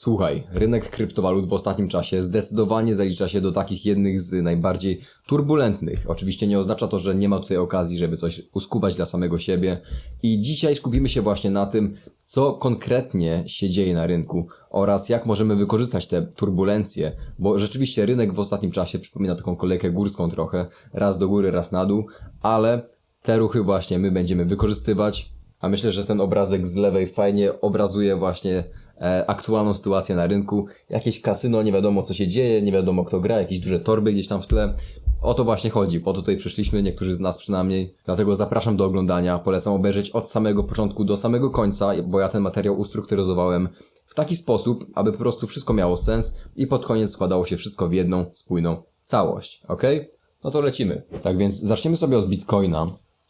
Słuchaj, rynek kryptowalut w ostatnim czasie zdecydowanie zalicza się do takich jednych z najbardziej turbulentnych. Oczywiście nie oznacza to, że nie ma tutaj okazji, żeby coś uskubać dla samego siebie. I dzisiaj skupimy się właśnie na tym, co konkretnie się dzieje na rynku oraz jak możemy wykorzystać te turbulencje, bo rzeczywiście rynek w ostatnim czasie przypomina taką kolejkę górską trochę, raz do góry, raz na dół, ale te ruchy właśnie my będziemy wykorzystywać, a myślę, że ten obrazek z lewej fajnie obrazuje właśnie aktualną sytuację na rynku. Jakieś kasyno, nie wiadomo co się dzieje, nie wiadomo kto gra, jakieś duże torby gdzieś tam w tle. O to właśnie chodzi, po to tutaj przyszliśmy, niektórzy z nas przynajmniej. Dlatego zapraszam do oglądania. Polecam obejrzeć od samego początku do samego końca, bo ja ten materiał ustrukturyzowałem w taki sposób, aby po prostu wszystko miało sens i pod koniec składało się wszystko w jedną spójną całość. Ok? No to lecimy. Tak więc zaczniemy sobie od Bitcoina.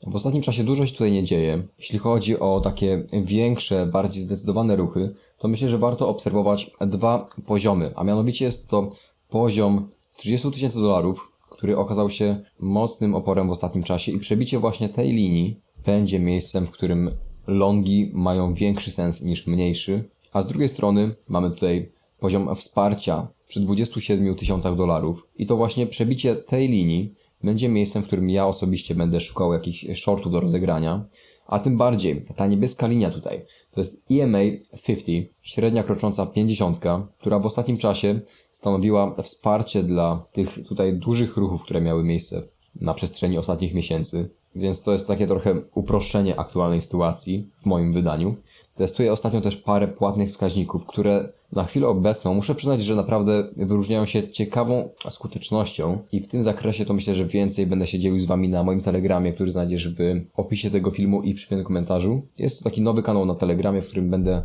W ostatnim czasie dużo się tutaj nie dzieje. Jeśli chodzi o takie większe, bardziej zdecydowane ruchy, to myślę, że warto obserwować dwa poziomy, a mianowicie jest to poziom 30 tysięcy dolarów, który okazał się mocnym oporem w ostatnim czasie i przebicie właśnie tej linii będzie miejscem, w którym longi mają większy sens niż mniejszy, a z drugiej strony mamy tutaj poziom wsparcia przy 27 tysiącach dolarów i to właśnie przebicie tej linii będzie miejscem, w którym ja osobiście będę szukał jakichś shortów do rozegrania, a tym bardziej ta niebieska linia tutaj to jest EMA 50, średnia krocząca 50, która w ostatnim czasie stanowiła wsparcie dla tych tutaj dużych ruchów, które miały miejsce na przestrzeni ostatnich miesięcy. Więc to jest takie trochę uproszczenie aktualnej sytuacji w moim wydaniu. Testuję ostatnio też parę płatnych wskaźników, które na chwilę obecną muszę przyznać, że naprawdę wyróżniają się ciekawą skutecznością i w tym zakresie to myślę, że więcej będę się dzielił z Wami na moim Telegramie, który znajdziesz w opisie tego filmu i przypiętym komentarzu. Jest to taki nowy kanał na Telegramie, w którym będę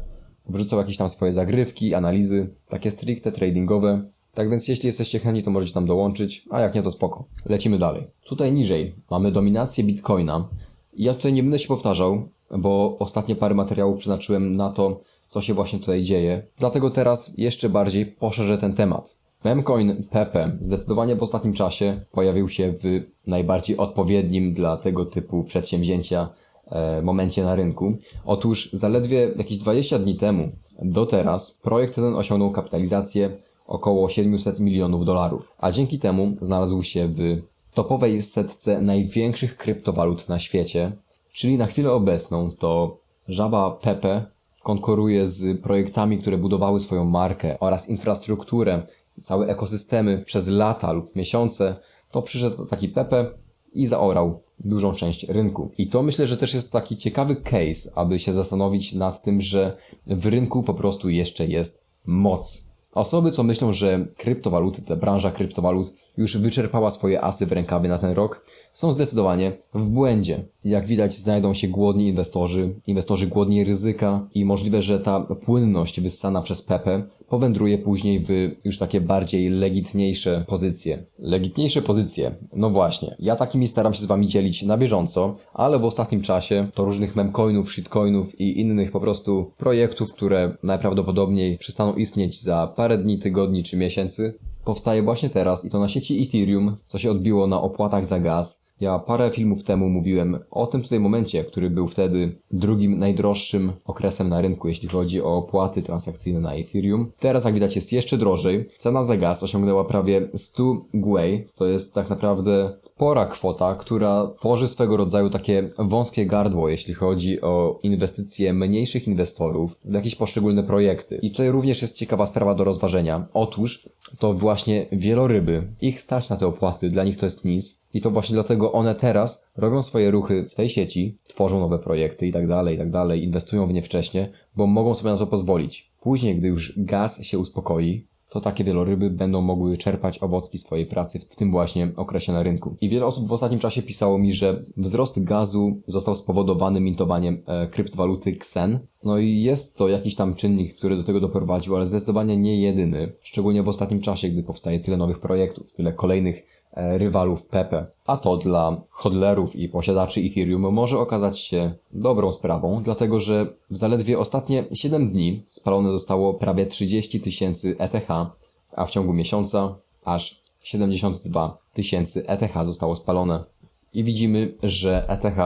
wrzucał jakieś tam swoje zagrywki, analizy, takie stricte tradingowe. Tak więc jeśli jesteście chętni, to możecie tam dołączyć, a jak nie, to spoko. Lecimy dalej. Tutaj niżej mamy dominację Bitcoina. Ja tutaj nie będę się powtarzał, bo ostatnie parę materiałów przeznaczyłem na to, co się właśnie tutaj dzieje. Dlatego teraz jeszcze bardziej poszerzę ten temat. Memcoin PP zdecydowanie w ostatnim czasie pojawił się w najbardziej odpowiednim dla tego typu przedsięwzięcia e, momencie na rynku. Otóż zaledwie jakieś 20 dni temu do teraz projekt ten osiągnął kapitalizację około 700 milionów dolarów, a dzięki temu znalazł się w topowej setce największych kryptowalut na świecie, czyli na chwilę obecną to żaba Pepe konkuruje z projektami, które budowały swoją markę oraz infrastrukturę, całe ekosystemy przez lata lub miesiące, to przyszedł taki Pepe i zaorał dużą część rynku. I to myślę, że też jest taki ciekawy case, aby się zastanowić nad tym, że w rynku po prostu jeszcze jest moc. Osoby, co myślą, że kryptowaluty, ta branża kryptowalut już wyczerpała swoje asy w rękawie na ten rok, są zdecydowanie w błędzie. Jak widać, znajdą się głodni inwestorzy, inwestorzy głodni ryzyka i możliwe, że ta płynność wyssana przez Pepe powędruje później w już takie bardziej legitniejsze pozycje. Legitniejsze pozycje. No właśnie, ja takimi staram się z wami dzielić na bieżąco, ale w ostatnim czasie to różnych memcoinów, shitcoinów i innych po prostu projektów, które najprawdopodobniej przestaną istnieć za parę dni, tygodni czy miesięcy, powstaje właśnie teraz i to na sieci Ethereum, co się odbiło na opłatach za gaz. Ja parę filmów temu mówiłem o tym tutaj momencie, który był wtedy drugim najdroższym okresem na rynku, jeśli chodzi o opłaty transakcyjne na Ethereum. Teraz, jak widać, jest jeszcze drożej. Cena za gaz osiągnęła prawie 100 gwei, co jest tak naprawdę spora kwota, która tworzy swego rodzaju takie wąskie gardło, jeśli chodzi o inwestycje mniejszych inwestorów w jakieś poszczególne projekty. I tutaj również jest ciekawa sprawa do rozważenia. Otóż to właśnie wieloryby, ich stać na te opłaty, dla nich to jest nic. I to właśnie dlatego one teraz robią swoje ruchy w tej sieci, tworzą nowe projekty i tak dalej, i tak dalej, inwestują w nie wcześnie, bo mogą sobie na to pozwolić. Później, gdy już gaz się uspokoi, to takie wieloryby będą mogły czerpać owocki swojej pracy w tym właśnie okresie na rynku. I wiele osób w ostatnim czasie pisało mi, że wzrost gazu został spowodowany mintowaniem e, kryptowaluty Xen. No i jest to jakiś tam czynnik, który do tego doprowadził, ale zdecydowanie nie jedyny. Szczególnie w ostatnim czasie, gdy powstaje tyle nowych projektów, tyle kolejnych rywalów Pepe. A to dla hodlerów i posiadaczy Ethereum może okazać się dobrą sprawą, dlatego że w zaledwie ostatnie 7 dni spalone zostało prawie 30 tysięcy ETH, a w ciągu miesiąca aż 72 tysięcy ETH zostało spalone. I widzimy, że ETH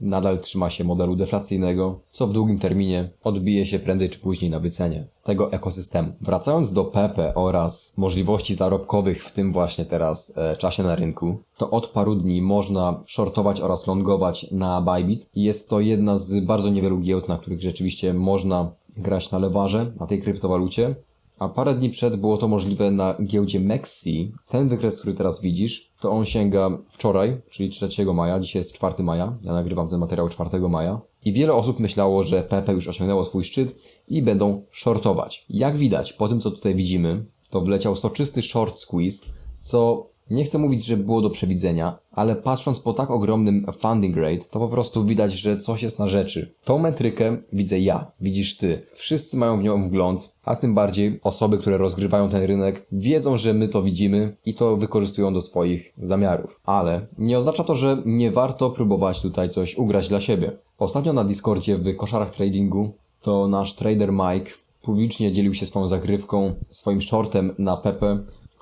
nadal trzyma się modelu deflacyjnego, co w długim terminie odbije się prędzej czy później na wycenie tego ekosystemu. Wracając do Pepe oraz możliwości zarobkowych w tym właśnie teraz e, czasie na rynku, to od paru dni można shortować oraz longować na Bybit jest to jedna z bardzo niewielu giełd, na których rzeczywiście można grać na lewarze, na tej kryptowalucie. A parę dni przed było to możliwe na giełdzie Mexi. Ten wykres, który teraz widzisz, to on sięga wczoraj, czyli 3 maja, dzisiaj jest 4 maja, ja nagrywam ten materiał 4 maja. I wiele osób myślało, że Pepe już osiągnęło swój szczyt i będą shortować. Jak widać, po tym co tutaj widzimy, to wleciał soczysty short squeeze, co nie chcę mówić, że było do przewidzenia, ale patrząc po tak ogromnym funding rate, to po prostu widać, że coś jest na rzeczy. Tą metrykę widzę ja, widzisz ty. Wszyscy mają w nią wgląd, a tym bardziej osoby, które rozgrywają ten rynek, wiedzą, że my to widzimy i to wykorzystują do swoich zamiarów. Ale nie oznacza to, że nie warto próbować tutaj coś ugrać dla siebie. Ostatnio na Discordzie w koszarach tradingu to nasz trader Mike publicznie dzielił się swoją zagrywką, swoim shortem na Pepe,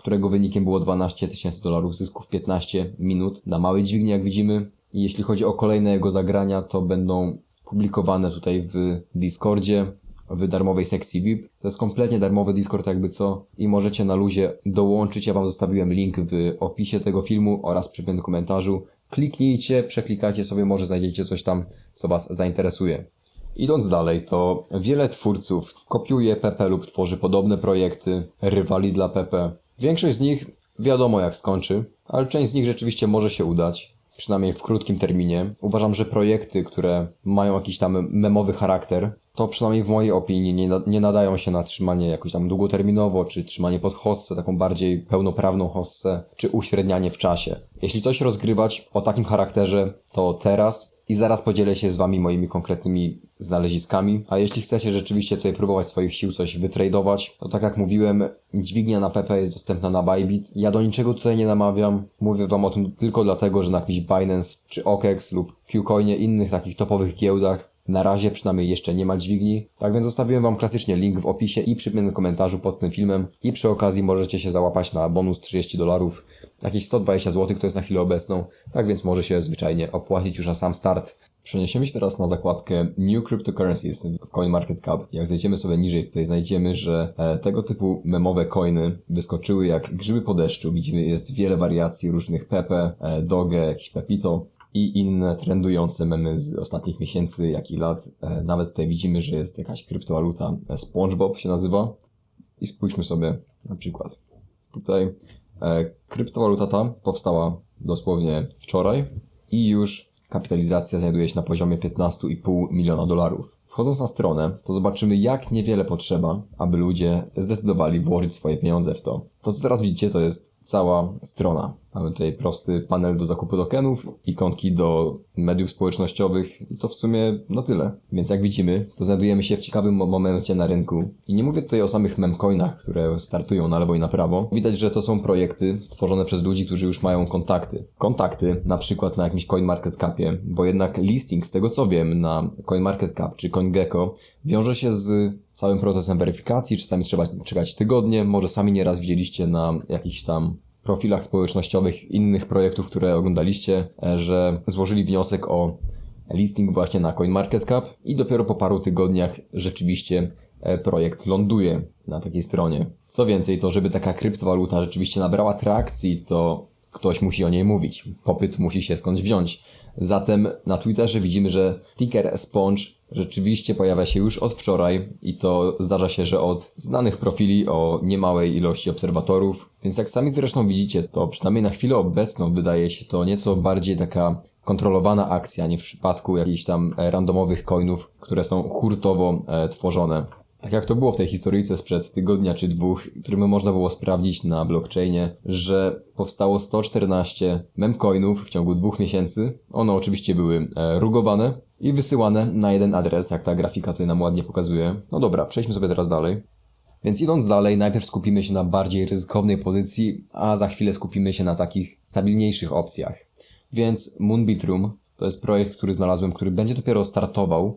którego wynikiem było 12 tysięcy dolarów zysków w 15 minut na małej dźwigni, jak widzimy. Jeśli chodzi o kolejne jego zagrania, to będą publikowane tutaj w Discordzie, w darmowej sekcji VIP. To jest kompletnie darmowy Discord, jakby co, i możecie na luzie dołączyć. Ja Wam zostawiłem link w opisie tego filmu oraz przy tym komentarzu. Kliknijcie, przeklikajcie sobie, może znajdziecie coś tam, co Was zainteresuje. Idąc dalej, to wiele twórców kopiuje Pepe lub tworzy podobne projekty, rywali dla Pepe. Większość z nich wiadomo jak skończy, ale część z nich rzeczywiście może się udać, przynajmniej w krótkim terminie. Uważam, że projekty, które mają jakiś tam memowy charakter, to przynajmniej w mojej opinii nie, nie nadają się na trzymanie jakoś tam długoterminowo, czy trzymanie pod hossę, taką bardziej pełnoprawną hossę, czy uśrednianie w czasie. Jeśli coś rozgrywać o takim charakterze, to teraz i zaraz podzielę się z Wami moimi konkretnymi znaleziskami. A jeśli chcecie rzeczywiście tutaj próbować swoich sił coś wytradować, to tak jak mówiłem, dźwignia na PP jest dostępna na Bybit. Ja do niczego tutaj nie namawiam. Mówię Wam o tym tylko dlatego, że na jakiś Binance czy OKEX lub Qcoinie, innych takich topowych giełdach na razie przynajmniej jeszcze nie ma dźwigni. Tak więc zostawiłem Wam klasycznie link w opisie i przypiętym komentarzu pod tym filmem. I przy okazji możecie się załapać na bonus 30 dolarów. Jakieś 120 zł to jest na chwilę obecną. Tak więc może się zwyczajnie opłacić już na sam start. Przeniesiemy się teraz na zakładkę New Cryptocurrencies w CoinMarketCap. Jak zejdziemy sobie niżej, tutaj znajdziemy, że e, tego typu memowe coiny wyskoczyły jak grzyby po deszczu. Widzimy, jest wiele wariacji różnych Pepe, e, Doge, jakiś Pepito i inne trendujące memy z ostatnich miesięcy, jak i lat. E, nawet tutaj widzimy, że jest jakaś kryptowaluta SpongeBob się nazywa. I spójrzmy sobie na przykład. Tutaj kryptowaluta ta powstała dosłownie wczoraj i już Kapitalizacja znajduje się na poziomie 15,5 miliona dolarów. Wchodząc na stronę, to zobaczymy jak niewiele potrzeba, aby ludzie zdecydowali włożyć swoje pieniądze w to. To co teraz widzicie to jest cała strona. Mamy tutaj prosty panel do zakupu tokenów, ikonki do mediów społecznościowych i to w sumie no tyle. Więc jak widzimy, to znajdujemy się w ciekawym momencie na rynku. I nie mówię tutaj o samych memcoinach, które startują na lewo i na prawo. Widać, że to są projekty tworzone przez ludzi, którzy już mają kontakty. Kontakty na przykład na jakimś CoinMarketCapie, bo jednak listing z tego co wiem na CoinMarketCap czy CoinGecko wiąże się z całym procesem weryfikacji, czasami trzeba czekać tygodnie, może sami nieraz widzieliście na jakichś tam profilach społecznościowych innych projektów, które oglądaliście, e, że złożyli wniosek o listing właśnie na CoinMarketCap i dopiero po paru tygodniach rzeczywiście e, projekt ląduje na takiej stronie. Co więcej, to żeby taka kryptowaluta rzeczywiście nabrała trakcji, to ktoś musi o niej mówić. Popyt musi się skądś wziąć. Zatem na Twitterze widzimy, że ticker Sponge rzeczywiście pojawia się już od wczoraj i to zdarza się, że od znanych profili o niemałej ilości obserwatorów. Więc jak sami zresztą widzicie, to przynajmniej na chwilę obecną wydaje się to nieco bardziej taka kontrolowana akcja, nie w przypadku jakichś tam randomowych coinów, które są hurtowo e, tworzone. Tak jak to było w tej historyjce sprzed tygodnia czy dwóch, którym można było sprawdzić na blockchainie, że powstało 114 memcoinów w ciągu dwóch miesięcy. One oczywiście były e, rugowane i wysyłane na jeden adres, jak ta grafika tutaj nam ładnie pokazuje. No dobra, przejdźmy sobie teraz dalej. Więc idąc dalej, najpierw skupimy się na bardziej ryzykownej pozycji, a za chwilę skupimy się na takich stabilniejszych opcjach. Więc Moonbeat Room to jest projekt, który znalazłem, który będzie dopiero startował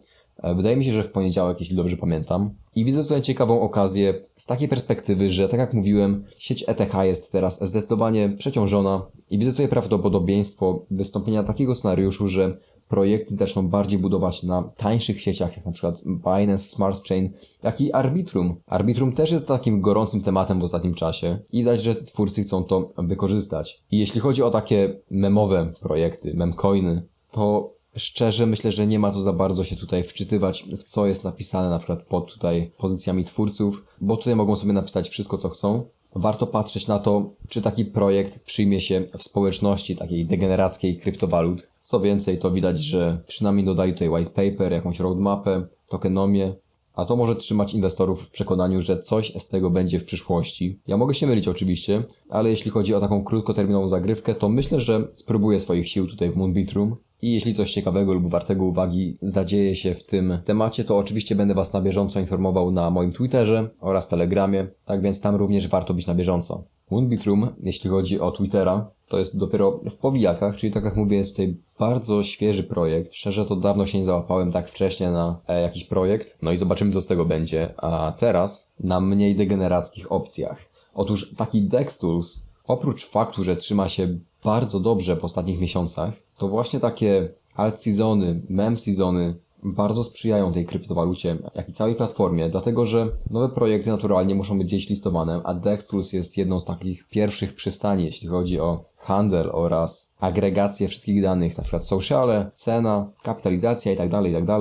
wydaje mi się, że w poniedziałek, jeśli dobrze pamiętam. I widzę tutaj ciekawą okazję z takiej perspektywy, że tak jak mówiłem, sieć ETH jest teraz zdecydowanie przeciążona i widzę tutaj prawdopodobieństwo wystąpienia takiego scenariuszu, że projekty zaczną bardziej budować na tańszych sieciach, jak na przykład Binance Smart Chain, jak i Arbitrum. Arbitrum też jest takim gorącym tematem w ostatnim czasie i widać, że twórcy chcą to wykorzystać. I jeśli chodzi o takie memowe projekty, memcoiny, to szczerze myślę, że nie ma co za bardzo się tutaj wczytywać w co jest napisane na przykład pod tutaj pozycjami twórców, bo tutaj mogą sobie napisać wszystko co chcą. Warto patrzeć na to, czy taki projekt przyjmie się w społeczności takiej degenerackiej kryptowalut. Co więcej, to widać, że przynajmniej dodali tutaj white paper, jakąś roadmapę, tokenomię, a to może trzymać inwestorów w przekonaniu, że coś z tego będzie w przyszłości. Ja mogę się mylić oczywiście, ale jeśli chodzi o taką krótkoterminową zagrywkę, to myślę, że spróbuję swoich sił tutaj w Moonbeat. I jeśli coś ciekawego lub wartego uwagi zadzieje się w tym temacie, to oczywiście będę Was na bieżąco informował na moim Twitterze oraz Telegramie, tak więc tam również warto być na bieżąco. Moonbeat jeśli chodzi o Twittera, to jest dopiero w powijakach, czyli tak jak mówię, jest tutaj bardzo świeży projekt. Szczerze to dawno się nie załapałem tak wcześnie na e, jakiś projekt, no i zobaczymy co z tego będzie. A teraz na mniej degenerackich opcjach. Otóż taki Dextools, oprócz faktu, że trzyma się bardzo dobrze w ostatnich miesiącach, to właśnie takie alt seasony, mem seasony bardzo sprzyjają tej kryptowalucie, jak i całej platformie, dlatego że nowe projekty naturalnie muszą być gdzieś listowane, a Dextools jest jedną z takich pierwszych przystani, jeśli chodzi o handel oraz agregację wszystkich danych, na przykład sociale, cena, kapitalizacja itd., itd.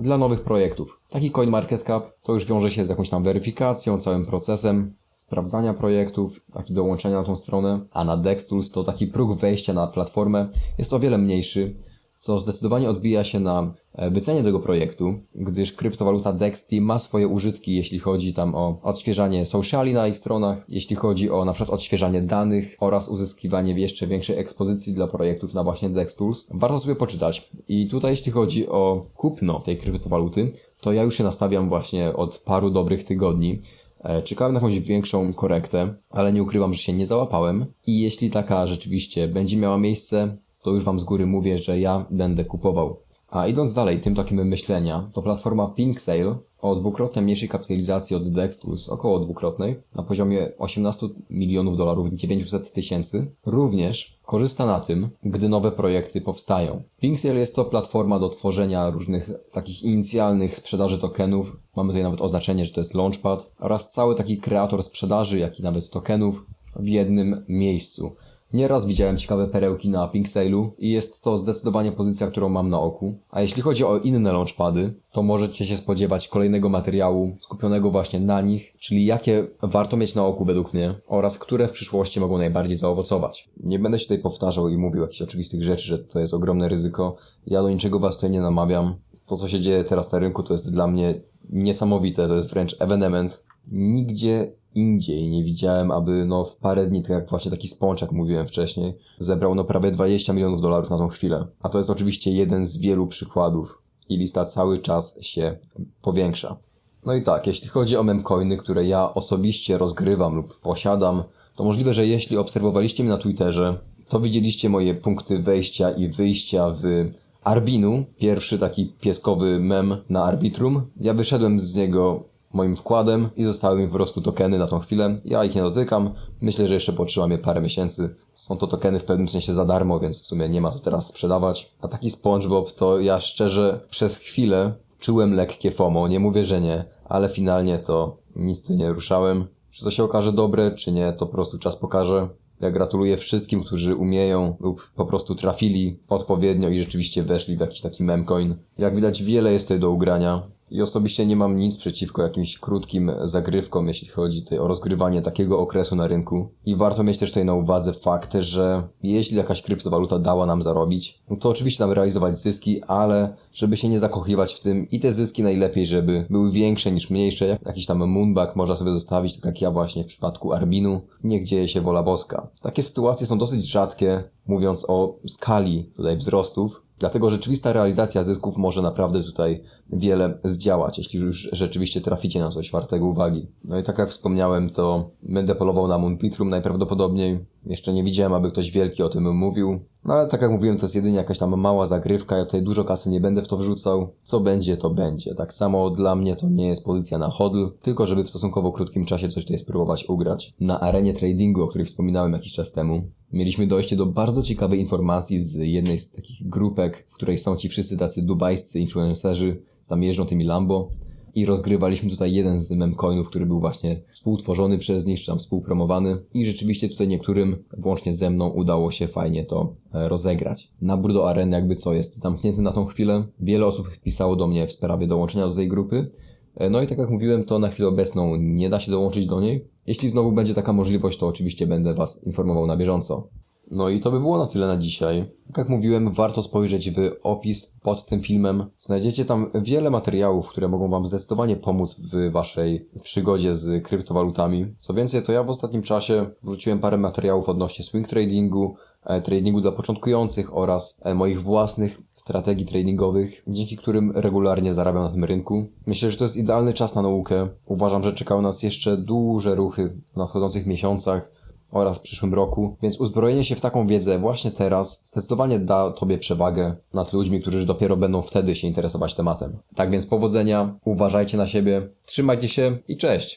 dla nowych projektów. Taki CoinMarketCap to już wiąże się z jakąś tam weryfikacją, całym procesem, sprawdzania projektów, jak i dołączenia na tą stronę, a na Dextools to taki próg wejścia na platformę jest o wiele mniejszy, co zdecydowanie odbija się na e, wycenie tego projektu, gdyż kryptowaluta Dexty ma swoje użytki, jeśli chodzi tam o odświeżanie sociali na ich stronach, jeśli chodzi o na przykład odświeżanie danych oraz uzyskiwanie jeszcze większej ekspozycji dla projektów na właśnie Dextools. Warto sobie poczytać. I tutaj jeśli chodzi o kupno tej kryptowaluty, to ja już się nastawiam właśnie od paru dobrych tygodni. E, czekałem na jakąś większą korektę, ale nie ukrywam, że się nie załapałem. I jeśli taka rzeczywiście będzie miała miejsce, to już Wam z góry mówię, że ja będę kupował. A idąc dalej tym takim myślenia, to platforma Pink Sale o dwukrotnie mniejszej kapitalizacji od Dextools, około dwukrotnej, na poziomie 18 milionów dolarów i 900 tysięcy, również korzysta na tym, gdy nowe projekty powstają. Pink Sale jest to platforma do tworzenia różnych takich inicjalnych sprzedaży tokenów. Mamy tutaj nawet oznaczenie, że to jest Launchpad oraz cały taki kreator sprzedaży, jak i nawet tokenów w jednym miejscu. Nieraz widziałem ciekawe perełki na Pink Sale'u i jest to zdecydowanie pozycja, którą mam na oku. A jeśli chodzi o inne launchpady, to możecie się spodziewać kolejnego materiału skupionego właśnie na nich, czyli jakie warto mieć na oku według mnie oraz które w przyszłości mogą najbardziej zaowocować. Nie będę się tutaj powtarzał i mówił jakichś oczywistych rzeczy, że to jest ogromne ryzyko. Ja do niczego was tutaj nie namawiam. To, co się dzieje teraz na rynku, to jest dla mnie niesamowite, to jest wręcz ewenement. Nigdzie indziej nie widziałem, aby no w parę dni, tak jak właśnie taki spącz, jak mówiłem wcześniej, zebrał no prawie 20 milionów dolarów na tą chwilę. A to jest oczywiście jeden z wielu przykładów i lista cały czas się powiększa. No i tak, jeśli chodzi o memcoiny, które ja osobiście rozgrywam lub posiadam, to możliwe, że jeśli obserwowaliście mnie na Twitterze, to widzieliście moje punkty wejścia i wyjścia w Arbinu, pierwszy taki pieskowy mem na Arbitrum. Ja wyszedłem z niego moim wkładem i zostały mi po prostu tokeny na tą chwilę. Ja ich nie dotykam. Myślę, że jeszcze potrzymam je parę miesięcy. Są to tokeny w pewnym sensie za darmo, więc w sumie nie ma co teraz sprzedawać. A taki SpongeBob to ja szczerze przez chwilę czułem lekkie FOMO. Nie mówię, że nie, ale finalnie to nic tu nie ruszałem. Czy to się okaże dobre, czy nie, to po prostu czas pokaże. Ja gratuluję wszystkim, którzy umieją lub po prostu trafili odpowiednio i rzeczywiście weszli w jakiś taki memcoin. Jak widać, wiele jest tutaj do ugrania. I osobiście nie mam nic przeciwko jakimś krótkim zagrywkom, jeśli chodzi tutaj o rozgrywanie takiego okresu na rynku. I warto mieć też tutaj na uwadze fakt, że jeśli jakaś kryptowaluta dała nam zarobić, no to oczywiście nam realizować zyski, ale żeby się nie zakochiwać w tym i te zyski najlepiej, żeby były większe niż mniejsze. Jak jakiś tam moonback można sobie zostawić, tak jak ja właśnie w przypadku Arbinu. Niech dzieje się wola boska. Takie sytuacje są dosyć rzadkie, mówiąc o skali tutaj wzrostów, Dlatego rzeczywista realizacja zysków może naprawdę tutaj wiele zdziałać, jeśli już rzeczywiście traficie na coś wartego uwagi. No i tak jak wspomniałem, to będę polował na Moonpitrum najprawdopodobniej. Jeszcze nie widziałem, aby ktoś wielki o tym mówił. No ale tak jak mówiłem, to jest jedynie jakaś tam mała zagrywka, ja tutaj dużo kasy nie będę w to wrzucał. Co będzie, to będzie. Tak samo dla mnie to nie jest pozycja na hodl, tylko żeby w stosunkowo krótkim czasie coś tutaj spróbować ugrać. Na arenie tradingu, o której wspominałem jakiś czas temu, mieliśmy dojście do bardzo ciekawej informacji z jednej z takich grupek, w której są ci wszyscy tacy dubajscy influencerzy, tam jeżdżą tymi Lambo. I rozgrywaliśmy tutaj jeden z memcoinów, który był właśnie współtworzony przez nich, czy tam współpromowany. I rzeczywiście tutaj niektórym, włącznie ze mną, udało się fajnie to e, rozegrać. Nabór do areny jakby co jest zamknięty na tą chwilę. Wiele osób pisało do mnie w sprawie dołączenia do tej grupy. E, No i tak jak mówiłem, to na chwilę obecną nie da się dołączyć do niej. Jeśli znowu będzie taka możliwość, to oczywiście będę Was informował na bieżąco. No i to by było na tyle na dzisiaj. Jak mówiłem, warto spojrzeć w opis pod tym filmem. Znajdziecie tam wiele materiałów, które mogą Wam zdecydowanie pomóc w Waszej przygodzie z kryptowalutami. Co więcej, to ja w ostatnim czasie wrzuciłem parę materiałów odnośnie swing tradingu, e, tradingu dla początkujących oraz e, moich własnych strategii tradingowych, dzięki którym regularnie zarabiam na tym rynku. Myślę, że to jest idealny czas na naukę. Uważam, że czekają nas jeszcze duże ruchy w nadchodzących miesiącach oraz w przyszłym roku, więc uzbrojenie się w taką wiedzę właśnie teraz zdecydowanie da Tobie przewagę nad ludźmi, którzy dopiero będą wtedy się interesować tematem. Tak więc powodzenia, uważajcie na siebie, trzymajcie się i cześć!